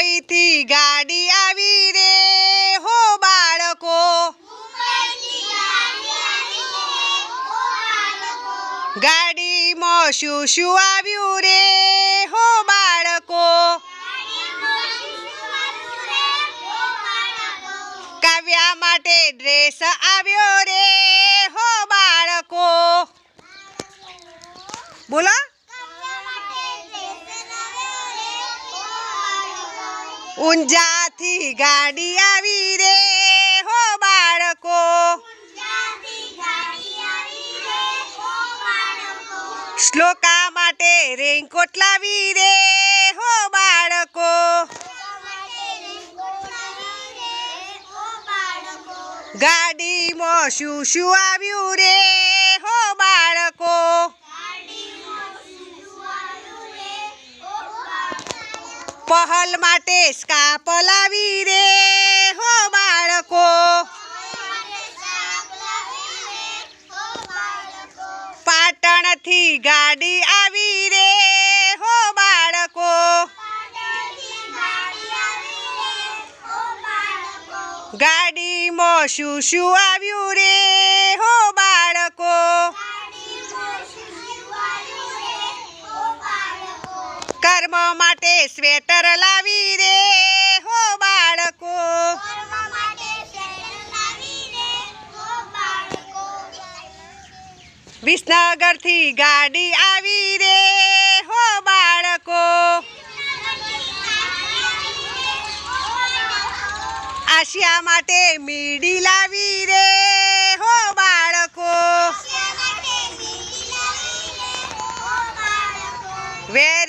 મુંબઈથી ગાડી આવી રે. હો બાળકો. ગાડીમાં શું શું આવ્યું રે? હો બાળકો. કાવ્યા માટે ડ્રેસ આવ્યો રે. હો બાળકો બોલો ઊંઝાથી ગાડી આવી રે હો બાળકો. શ્લોકા માટે રેનકોટ લાવી રે હો બાળકો. ગાડીમાં શું શું આવ્યું રે હો બાળકો. પહલ માટે સ્કાપ લાવી રે હો બાળકો. પાટણથી ગાડી આવી રે હો બાળકો. ગાડીમાં શું શું આવ્યું રે હો ધર્મ માટે સ્વેટર લાવી રે હો બાળકો. વિસનગરથી ગાડી આવી રે હો બાળકો. આશિયા માટે મીડી લાવી રે હો બાળકો. વે